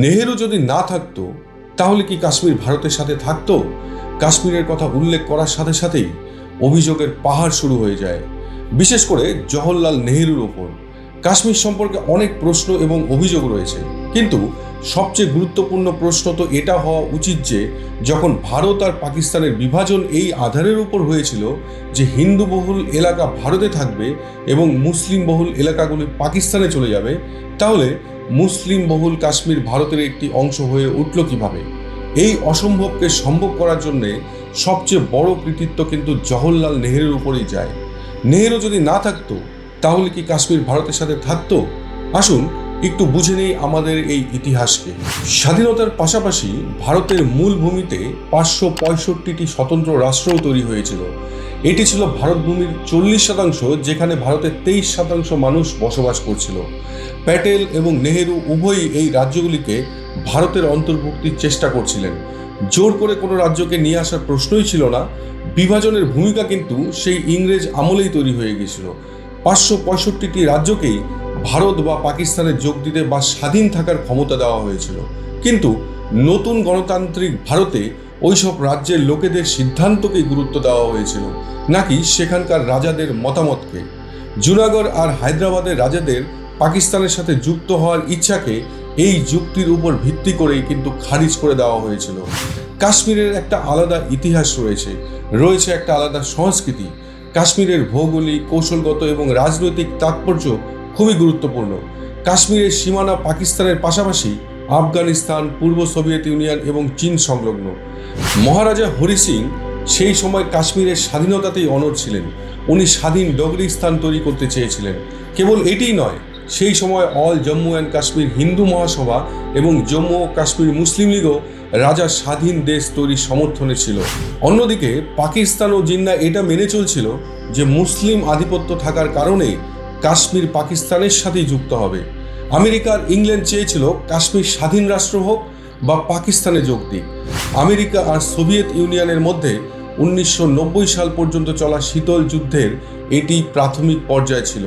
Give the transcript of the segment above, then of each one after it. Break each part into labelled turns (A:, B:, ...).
A: নেহেরু যদি না থাকতো, তাহলে কি কাশ্মীর ভারতের সাথে থাকতো? কাশ্মীরের কথা উল্লেখ করার সাথে সাথেই অভিযোগের পাহাড় শুরু হয়ে যায়। বিশেষ করে জওহরলাল নেহেরুর ওপর। কাশ্মীর সম্পর্কে অনেক প্রশ্ন এবং অভিযোগ রয়েছে। কিন্তু সবচেয়ে গুরুত্বপূর্ণ প্রশ্ন তো এটা হওয়া উচিত যে, যখন ভারত আর পাকিস্তানের বিভাজন এই আধারের উপর হয়েছিল, যে হিন্দু বহুল এলাকা ভারতে থাকবে এবং মুসলিম বহুল এলাকাগুলি পাকিস্তানে চলে যাবে, তাহলে মুসলিম বহুল কাশ্মীর ভারতের একটি অংশ হয়ে উঠল কীভাবে? এই অসম্ভবকে সম্ভব করার জন্যে সবচেয়ে বড় কৃতিত্ব কিন্তু জওহরলাল নেহেরুর উপরেই যায়। নেহেরু যদি না থাকতো, তাহলে কি কাশ্মীর ভারতের সাথে থাকতো? আসুন একটু বুঝে নেই আমাদের এই ইতিহাসকে। স্বাধীনতার পাশাপাশি ভারতের মূল ভূমিতে পাঁচশো পঁয়ষট্টিটি স্বতন্ত্র রাষ্ট্রও তৈরি হয়েছিল। এটি ছিল ভারত ভূমির চল্লিশ শতাংশ, যেখানে ভারতের তেইশ শতাংশ মানুষ বসবাস করছিল। প্যাটেল এবং নেহেরু উভয়ই এই রাজ্যগুলিকে ভারতের অন্তর্ভুক্তির চেষ্টা করছিলেন। জোর করে কোনো রাজ্যকে নিয়ে আসার প্রশ্নই ছিল না। বিভাজনের ভূমিকা কিন্তু সেই ইংরেজ আমলেই তৈরি হয়ে গিয়েছিল। পাঁচশো পঁয়ষট্টিটি রাজ্যকেই ভারত বা পাকিস্তানে যোগ দিতে বা স্বাধীন থাকার ক্ষমতা দেওয়া হয়েছিল। কিন্তু নতুন গণতান্ত্রিক ভারতে ওইসব রাজ্যের লোকেদের সিদ্ধান্তকে গুরুত্ব দেওয়া হয়েছিল। নাকি সেখানকার রাজাদের মতামতকে? জুনাগড় আর হায়দ্রাবাদের রাজাদের পাকিস্তানের সাথে যুক্ত হওয়ার ইচ্ছাকে এই যুক্তির উপর ভিত্তি করেই কিন্তু খারিজ করে দেওয়া হয়েছিল। কাশ্মীরের একটা আলাদা ইতিহাস রয়েছে। রয়েছে একটা আলাদা সংস্কৃতি। কাশ্মীরের ভৌগোলিক, কৌশলগত এবং রাজনৈতিক তাৎপর্য খুবই গুরুত্বপূর্ণ। কাশ্মীরের সীমানা পাকিস্তানের পাশাপাশি আফগানিস্তান, পূর্ব সোভিয়েত ইউনিয়ন এবং চীন সংলগ্ন। মহারাজা হরি সিং সেই সময় কাশ্মীরের স্বাধীনতাতেই অনড় ছিলেন। উনি স্বাধীন ডগরিস্তান তৈরি করতে চেয়েছিলেন। কেবল এটিই নয়, সেই সময় অল জম্মু অ্যান্ড কাশ্মীর হিন্দু মহাসভা এবং জম্মু ও কাশ্মীর মুসলিম লীগও রাজা স্বাধীন দেশ তৈরির সমর্থনে ছিল। অন্যদিকে পাকিস্তান ও জিন্না এটা মেনে চলছিল যে মুসলিম আধিপত্য থাকার কারণে কাশ্মীর পাকিস্তানের সাথেই যুক্ত হবে। আমেরিকার ইংল্যান্ড চেয়েছিল কাশ্মীর স্বাধীন রাষ্ট্র হোক বা পাকিস্তানে যোগ দিক। আমেরিকা আর সোভিয়েত ইউনিয়নের মধ্যে উনিশশো নব্বই সাল পর্যন্ত চলা শীতল যুদ্ধের এটি প্রাথমিক পর্যায় ছিল।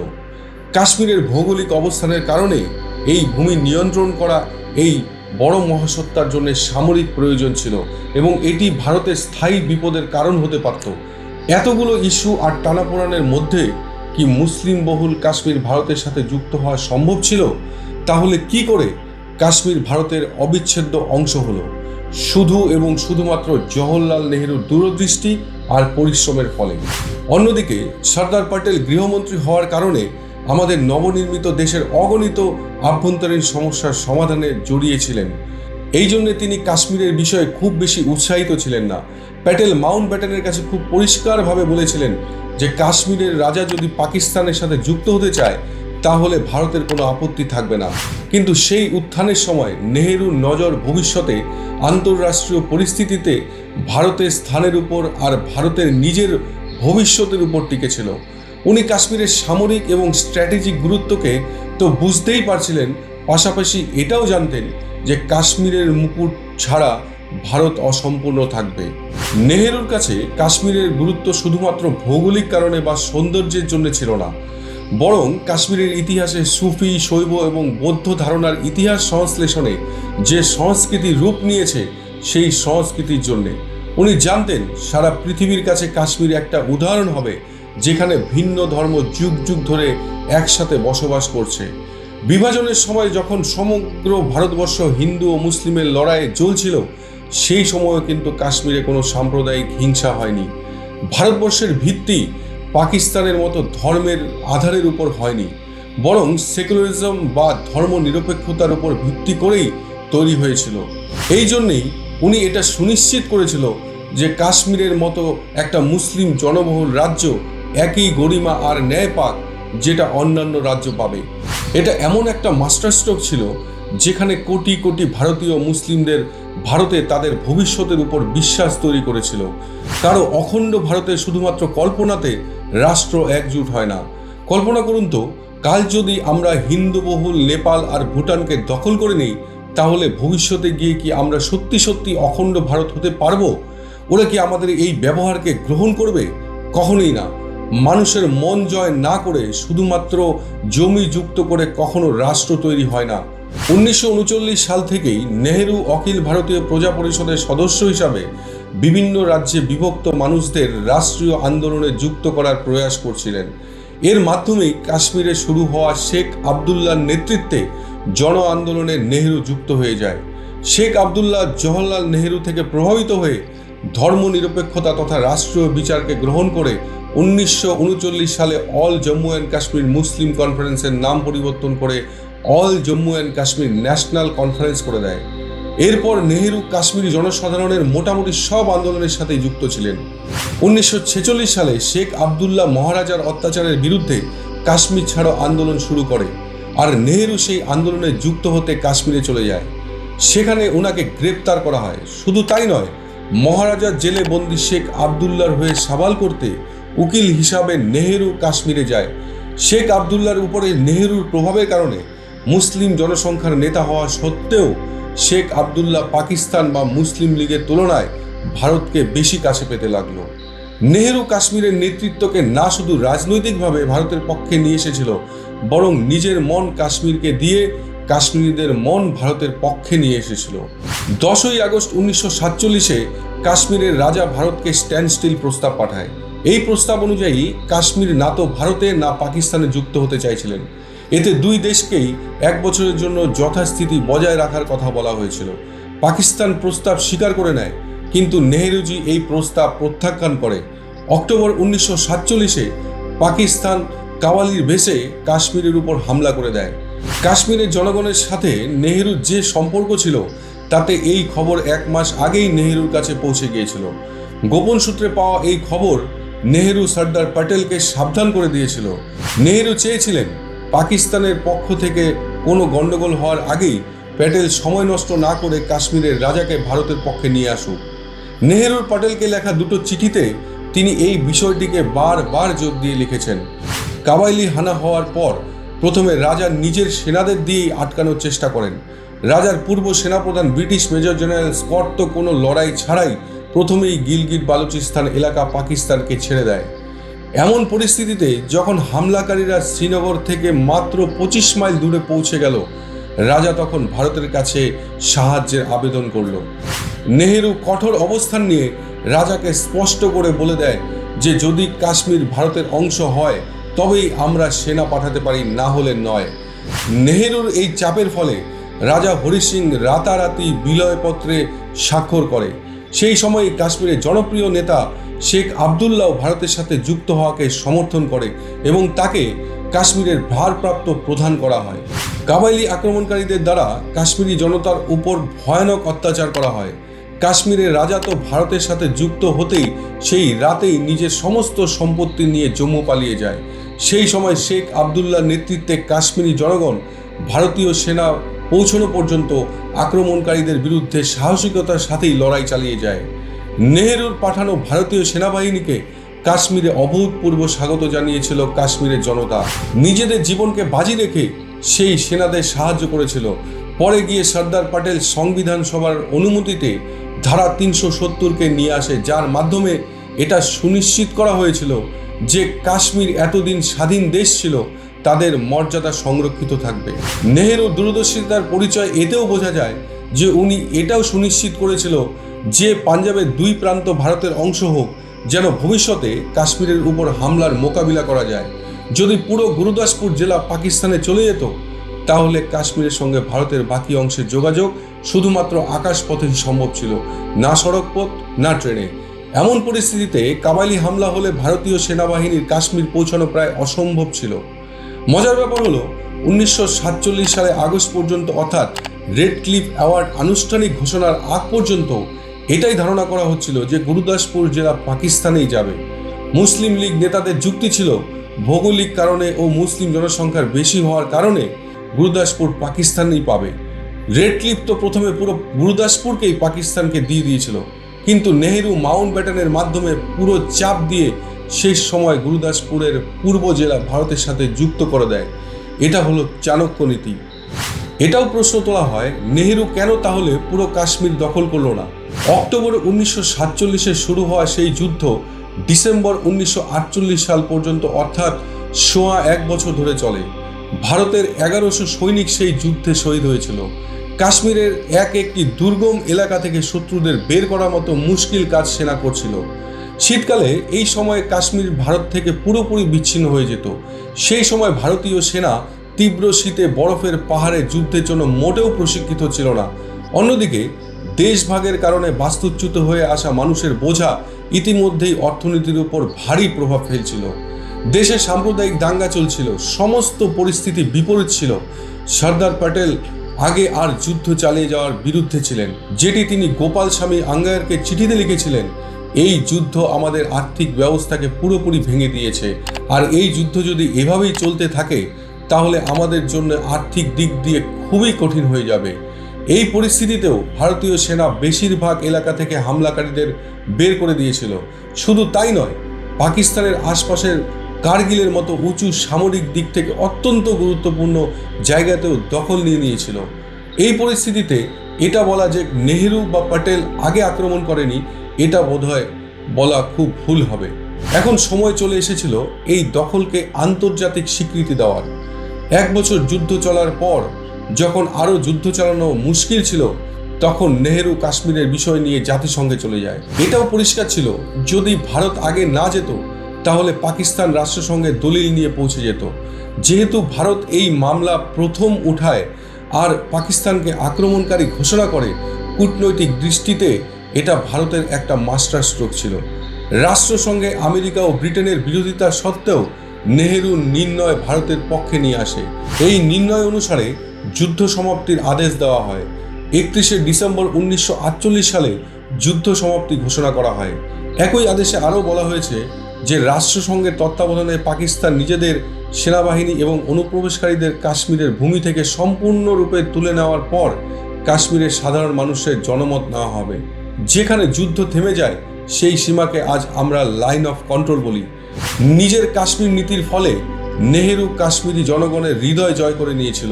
A: কাশ্মীরের ভৌগোলিক অবস্থানের কারণে এই ভূমি নিয়ন্ত্রণ করা এই বড় মহাসত্তার জন্য সামরিক প্রয়োজন ছিল এবং এটি ভারতের স্থায়ী বিপদের কারণ হতে পারত। এতগুলো ইস্যু আর টানাপোড়ানের মধ্যে কি মুসলিম বহুল কাশ্মীর ভারতের সাথে যুক্ত হওয়া সম্ভব ছিল? তাহলে কি করে কাশ্মীর ভারতের অবিচ্ছেদ্য অংশ হলো? শুধু এবং শুধুমাত্র জওহরলাল নেহেরুর দূরদৃষ্টি আর পরিশ্রমের ফলে। অন্যদিকে, সর্দার প্যাটেল গৃহমন্ত্রী হওয়ার কারণে আমাদের নবনির্মিত দেশের অগণিত আভ্যন্তরীণ সমস্যার সমাধানে জড়িয়েছিলেন এই জন্যে তিনি কাশ্মীরের বিষয়ে খুব বেশি উৎসাহিত ছিলেন না। প্যাটেল মাউন্ট ব্যাটেনের কাছে খুব পরিষ্কারভাবে বলেছিলেন যে কাশ্মীরের রাজা যদি পাকিস্তানের সাথে যুক্ত হতে চায়, তাহলে ভারতের কোনো আপত্তি থাকবে না। কিন্তু সেই উত্থানের সময় নেহেরুর নজর ভবিষ্যতে আন্তঃরাষ্ট্রীয় পরিস্থিতিতে ভারতের স্থানের উপর আর ভারতের নিজের ভবিষ্যতের উপর টিকেছিল। উনি কাশ্মীরের সামরিক এবং স্ট্র্যাটেজিক গুরুত্বকে তো বুঝতেই পারছিলেন, পাশাপাশি এটাও জানতেন যে কাশ্মীরের মুকুট ছাড়া ভারত অসম্পূর্ণ থাকবে। নেহেরুর কাছে কাশ্মীরের গুরুত্ব শুধুমাত্র ভৌগোলিক কারণে বা সৌন্দর্যের জন্য ছিল না, বরং কাশ্মীরের ইতিহাসে সুফি, শৈব এবং বৌদ্ধ ধারণার ইতিহাস সংশ্লেষণে যে সংস্কৃতি রূপ নিয়েছে, সেই সংস্কৃতির জন্যে। উনি জানতেন সারা পৃথিবীর কাছে কাশ্মীর একটা উদাহরণ হবে, যেখানে ভিন্ন ধর্ম যুগ যুগ ধরে একসাথে বসবাস করছে। বিভাজনের সময় যখন সমগ্র ভারতবর্ষ হিন্দু ও মুসলিমের লড়াইয়ে জ্বলছিল সেই সময়ও কিন্তু কাশ্মীরে কোনো সাম্প্রদায়িক হিংসা হয়নি। ভারতবর্ষের ভিত্তি পাকিস্তানের মতো ধর্মের আধারের উপর হয়নি। বরং সেকুলারিজম বা ধর্ম নিরপেক্ষতার উপর ভিত্তি করেই তৈরি হয়েছিল। এই জন্যেই উনি এটা সুনিশ্চিত করেছিল যে কাশ্মীরের মতো একটা মুসলিম জনবহুল রাজ্য একই গরিমা আর ন্যায় পাক যেটা অন্যান্য রাজ্য পাবে। এটা এমন একটা মাস্টার স্ট্রোক ছিল যেখানে কোটি কোটি ভারতীয় মুসলিমদের ভারতে তাদের ভবিষ্যতের উপর বিশ্বাস তৈরি করেছিল। কারও অখণ্ড ভারতে শুধুমাত্র কল্পনাতে রাষ্ট্র একজুট হয় না। কল্পনা করুন তো, কাল যদি আমরা হিন্দু বহুল নেপাল আর ভুটানকে দখল করে নিই, তাহলে ভবিষ্যতে গিয়ে কি আমরা সত্যি সত্যি অখণ্ড ভারত হতে পারব? ওরা কি আমাদের এই ব্যবহারকে গ্রহণ করবে? কখনোই না। মানুষের মন জয় না করে শুধুমাত্র জমি যুক্ত করে কখনো রাষ্ট্র তৈরি হয় না। উনিশশো উনচল্লিশ সাল থেকেই নেহেরু অখিল ভারতীয় প্রজা পরিষদের সদস্য হিসাবে বিভিন্ন রাজ্যে বিভক্ত মানুষদের রাষ্ট্রীয় আন্দোলনে যুক্ত করার প্রয়াস করছিলেন। এর মাধ্যমেই কাশ্মীরে শুরু হওয়া শেখ আবদুল্লার নেতৃত্বে জন আন্দোলনে নেহেরু যুক্ত হয়ে যায়। শেখ আবদুল্লাহ জওহরলাল নেহেরু থেকে প্রভাবিত হয়ে ধর্মনিরপেক্ষতা তথা রাষ্ট্রীয় বিচারকে গ্রহণ করে উনিশশো উনচল্লিশ সালে অল জম্মু অ্যান্ড কাশ্মীর মুসলিম কনফারেন্সের নাম পরিবর্তন করে all Jammu and Kashmir national conference করে দেয়। এরপর নেহেরু কাশ্মীরি জনসাধারণের মোটামুটি সব আন্দোলনের সাথে যুক্ত ছিলেন। উনিশশো ছেচল্লিশ সালে শেখ আবদুল্লাহ মহারাজার অত্যাচারের বিরুদ্ধে কাশ্মীর ছাড়ো আন্দোলন শুরু করে আর নেহেরু সেই আন্দোলনে যুক্ত হতে কাশ্মীরে চলে যায়। সেখানে ওনাকে গ্রেপ্তার করা হয়। শুধু তাই নয়, মহারাজার জেলে বন্দি শেখ আবদুল্লার হয়ে সাবাল করতে উকিল হিসাবে নেহেরু কাশ্মীরে যায়। শেখ আবদুল্লার উপরে নেহেরুর প্রভাবের কারণে মুসলিম জনসংখ্যার নেতা হওয়া সত্ত্বেও শেখ আবদুল্লাহ পাকিস্তান বা মুসলিম লীগের তুলনায় ভারতকে বেশি কাছে পেতে লাগল। নেহেরু কাশ্মীরের নেতৃত্বকে না শুধু রাজনৈতিকভাবে ভারতের পক্ষে নিয়ে এসেছিল, বরং নিজের মন কাশ্মীরকে দিয়ে কাশ্মীরিদের মন ভারতের পক্ষে নিয়ে এসেছিল। দশই আগস্ট উনিশশো সাতচল্লিশে কাশ্মীরের রাজা ভারতকে স্ট্যান্ড স্টিল প্রস্তাব পাঠায়। এই প্রস্তাব অনুযায়ী কাশ্মীর না তো ভারতে, না পাকিস্তানে যুক্ত হতে চাইছিলেন। এতে দুই দেশকেই এক বছরের জন্য যথাস্থিতি বজায় রাখার কথা বলা হয়েছিল। পাকিস্তান প্রস্তাব স্বীকার করে নেয়, কিন্তু নেহেরুজি এই প্রস্তাব প্রত্যাখ্যান করে। অক্টোবর উনিশশো সাতচল্লিশে পাকিস্তান কাওয়ালির ভেসে কাশ্মীরের উপর হামলা করে দেয়। কাশ্মীরের জনগণের সাথে নেহেরুর যে সম্পর্ক ছিল, তাতে এই খবর এক মাস আগেই নেহেরুর কাছে পৌঁছে গিয়েছিল। গোপন সূত্রে পাওয়া এই খবর নেহেরু সর্দার প্যাটেলকে সাবধান করে দিয়েছিল। নেহেরু চেয়েছিলেন পাকিস্তানের পক্ষ থেকে কোনো গণ্ডগোল হওয়ার আগেই প্যাটেল সময় নষ্ট না করে কাশ্মীরের রাজাকে ভারতের পক্ষে নিয়ে আসুক। নেহেরুর প্যাটেলকে লেখা দুটো চিঠিতে তিনি এই বিষয়টিকে বারবার যোগ দিয়ে লিখেছেন। কাবাইলি হানা হওয়ার পর প্রথমে রাজা নিজের সেনাদের দিয়েই আটকানোর চেষ্টা করেন। রাজার পূর্ব সেনাপ্রধান ব্রিটিশ মেজর জেনারেল স্কট তো কোনো লড়াই ছাড়াই প্রথমেই গিলগিট বালুচিস্তান এলাকা পাকিস্তানকে ছেড়ে দেয়। এমন পরিস্থিতিতে যখন হামলাকারীরা শ্রীনগর থেকে মাত্র পঁচিশ মাইল দূরে পৌঁছে গেল, রাজা তখন ভারতের কাছে সাহায্যের আবেদন করল। নেহেরু কঠোর অবস্থান নিয়ে রাজাকে স্পষ্ট করে বলে দেয় যে, যদি কাশ্মীর ভারতের অংশ হয়, তবেই আমরা সেনা পাঠাতে পারি, না হলে নয়। নেহেরুর এই চাপের ফলে রাজা হরি সিং রাতারাতি বিলয়পত্রে স্বাক্ষর করে। সেই সময় কাশ্মীরের জনপ্রিয় নেতা শেখ আবদুল্লাহ ভারতের সাথে যুক্ত হওয়াকে সমর্থন করে এবং তাকে কাশ্মীরের ভারপ্রাপ্ত প্রধান করা হয়। কাবাইলি আক্রমণকারীদের দ্বারা কাশ্মীরি জনতার উপর ভয়ানক অত্যাচার করা হয়। কাশ্মীরের রাজা তো ভারতের সাথে যুক্ত হতেই সেই রাতেই নিজের সমস্ত সম্পত্তি নিয়ে জম্মু পালিয়ে যায়। সেই সময় শেখ আবদুল্লাহ নেতৃত্বে কাশ্মীরি জনগণ ভারতীয় সেনা পৌঁছানো পর্যন্ত আক্রমণকারীদের বিরুদ্ধে সাহসিকতার সাথেই লড়াই চালিয়ে যায়। নেহেরুর পাঠানো ভারতীয় সেনাবাহিনীকে কাশ্মীরে অভূতপূর্ব স্বাগত জানিয়েছিল কাশ্মীরের জনতা। নিজেদের জীবনকে বাজি রেখে সেই সেনাদের সাহায্য করেছিল। পরে গিয়ে সর্দার প্যাটেল সংবিধান সভার অনুমতিতে ধারা তিনশো সত্তরকে নিয়ে আসে, যার মাধ্যমে এটা সুনিশ্চিত করা হয়েছিল যে কাশ্মীর এতদিন স্বাধীন দেশ ছিল তাদের মর্যাদা সংরক্ষিত থাকবে। নেহেরু দূরদর্শিতার পরিচয় এতেও বোঝা যায় যে উনি এটাও সুনিশ্চিত করেছিল যে পাঞ্জাবের দুই প্রান্ত ভারতের অংশ হোক, যেন ভবিষ্যতে কাশ্মীরের উপর হামলার মোকাবিলা করা যায়। যদি পুরো গুরুদাসপুর জেলা পাকিস্তানে চলে যেত, তাহলে কাশ্মীরের সঙ্গে ভারতের বাকি অংশের যোগাযোগ শুধুমাত্র আকাশপথেই সম্ভব ছিল, না সড়কপথ, না ট্রেনে। এমন পরিস্থিতিতে কাবাইলি হামলা হলে ভারতীয় সেনাবাহিনীর কাশ্মীর পৌঁছানো প্রায় অসম্ভব ছিল। মজার ব্যাপার হলো, উনিশশো সাতচল্লিশ সালে আগস্ট পর্যন্ত অর্থাৎ রেড ক্লিফ অ্যাওয়ার্ড আনুষ্ঠানিক ঘোষণার আগ পর্যন্ত এটাই ধারণা করা হচ্ছিল যে গুরুদাসপুর জেলা পাকিস্তানেই যাবে। মুসলিম লীগ নেতাদের যুক্তি ছিল ভৌগোলিক কারণে ও মুসলিম জনসংখ্যার বেশি হওয়ার কারণে গুরুদাসপুর পাকিস্তানেই পাবে। রেড ক্লিফ তো প্রথমে পুরো গুরুদাসপুরকেই পাকিস্তানকে দিয়ে দিয়েছিল। কিন্তু নেহেরু মাউন্ট ব্যাটনের মাধ্যমে পুরো চাপ দিয়ে শেষ সময় গুরুদাসপুরের পূর্ব জেলা ভারতের সাথে যুক্ত করে দেয়। এটা হলো চাণক্য নীতি। এটাও প্রশ্ন তোলা হয়, নেহেরু কেন তাহলে পুরো কাশ্মীর দখল করল না? অক্টোবর উনিশশো সাতচল্লিশে শুরু হওয়া সেই যুদ্ধ ডিসেম্বর উনিশশো আটচল্লিশ সাল পর্যন্ত অর্থাৎ সোয়া এক বছর ধরে চলে। ভারতের এগারোশো সৈনিক সেই যুদ্ধে শহীদ হয়েছিল। কাশ্মীরের এক একটি দুর্গম এলাকা থেকে শত্রুদের বের করার মতো মুশকিল কাজ সেনা করছিল। শীতকালে এই সময়ে কাশ্মীর ভারত থেকে পুরোপুরি বিচ্ছিন্ন হয়ে যেত। সেই সময় ভারতীয় সেনা তীব্র শীতে বরফের পাহাড়ে যুদ্ধের জন্য মোটেও প্রশিক্ষিত ছিল না। অন্যদিকে, দেশভাগের কারণে বাস্তুচ্যুত হয়ে আসা মানুষের বোঝা ইতিমধ্যেই অর্থনীতির উপর ভারী প্রভাব ফেলছিল। দেশে সাম্প্রদায়িক দাঙ্গা চলছিল, সমস্ত পরিস্থিতি বিপরীত ছিল। সর্দার প্যাটেল আগে আর যুদ্ধ চালিয়ে যাওয়ার বিরুদ্ধে ছিলেন, যেটি তিনি গোপাল স্বামী আঙ্গায়ারকে চিঠিতে লিখেছিলেন। এই যুদ্ধ আমাদের আর্থিক ব্যবস্থাকে পুরোপুরি ভেঙে দিয়েছে। আর এই যুদ্ধ যদি এভাবেই চলতে থাকে, তাহলে আমাদের জন্য আর্থিক দিক দিয়ে খুবই কঠিন হয়ে যাবে। এই পরিস্থিতিতেও ভারতীয় সেনা বেশিরভাগ এলাকা থেকে হামলাকারীদের বের করে দিয়েছিল। শুধু তাই নয়, পাকিস্তানের আশপাশের কার্গিলের মতো উঁচু সামরিক দিক থেকে অত্যন্ত গুরুত্বপূর্ণ জায়গাতেও দখল নিয়ে নিয়েছিল। এই পরিস্থিতিতে এটা বলা যে নেহেরু বা প্যাটেল আগে আক্রমণ করেনি এটা বোধহয় বলা খুব ভুল হবে। এখন সময় চলে এসেছিল এই দখলকে আন্তর্জাতিক স্বীকৃতি দেওয়ার। এক বছর যুদ্ধ চলার পর যখন আরও যুদ্ধ চালানো মুশকিল ছিল, তখন নেহেরু কাশ্মীরের বিষয় নিয়ে জাতিসংঘে চলে যায়। এটাও পরিষ্কার ছিল, যদি ভারত আগে না যেত, তাহলে পাকিস্তান রাষ্ট্রসংঘে দলিল নিয়ে পৌঁছে যেত। যেহেতু ভারত এই মামলা প্রথম উঠায় আর পাকিস্তানকে আক্রমণকারী ঘোষণা করে কূটনৈতিক দৃষ্টিতে এটা ভারতের একটা মাস্টার স্ট্রোক ছিল। রাষ্ট্রসংঘে আমেরিকা ও ব্রিটেনের বিরোধিতা সত্ত্বেও নেহেরু নির্ণয় ভারতের পক্ষে নিয়ে আসে। এই নির্ণয় অনুসারে যুদ্ধ সমাপ্তির আদেশ দেওয়া হয়। একত্রিশে ডিসেম্বর উনিশশো আটচল্লিশ সালে যুদ্ধ সমাপ্তি ঘোষণা করা হয়। একই আদেশে আরও বলা হয়েছে যে রাষ্ট্রসংঘের তত্ত্বাবধানে পাকিস্তান নিজেদের সেনাবাহিনী এবং অনুপ্রবেশকারীদের কাশ্মীরের ভূমি থেকে সম্পূর্ণরূপে তুলে নেওয়ার পর কাশ্মীরের সাধারণ মানুষের জনমত নেওয়া হবে। যেখানে যুদ্ধ থেমে যায়, সেই সীমাকে আজ আমরা লাইন অফ কন্ট্রোল বলি। নিজের কাশ্মীর নীতির ফলে নেহেরু কাশ্মীরি জনগণের হৃদয় জয় করে নিয়েছিল।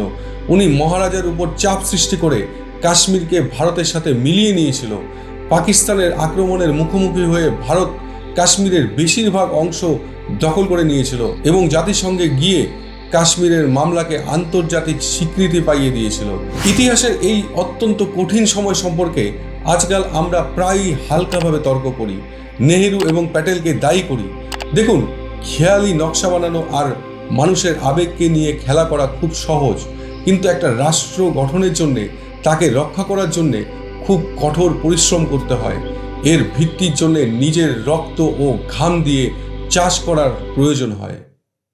A: উনি মহারাজার উপর চাপ সৃষ্টি করে কাশ্মীরকে ভারতের সাথে মিলিয়ে নিয়েছিল। পাকিস্তানের আক্রমণের মুখোমুখি হয়ে ভারত কাশ্মীরের বেশিরভাগ অংশ দখল করে নিয়েছিল এবং জাতিসংঘে গিয়ে কাশ্মীরের মামলাকে আন্তর্জাতিক স্বীকৃতি পাইয়ে দিয়েছিল। ইতিহাসের এই অত্যন্ত কঠিন সময় সম্পর্কে আজকাল আমরা প্রায়ই হালকাভাবে তর্ক করি, নেহেরু এবং প্যাটেলকে দায়ী করি। দেখুন, খেয়ালি নকশা বানানো আর মানুষের আবেগকে নিয়ে খেলা করা খুব সহজ, কিন্তু একটা রাষ্ট্র গঠনের জন্যে, তাকে রক্ষা করার জন্যে খুব কঠোর পরিশ্রম করতে হয়। এর ভিত্তির জন্যে নিজের রক্ত ও ঘাম দিয়ে চাষ করার প্রয়োজন হয়।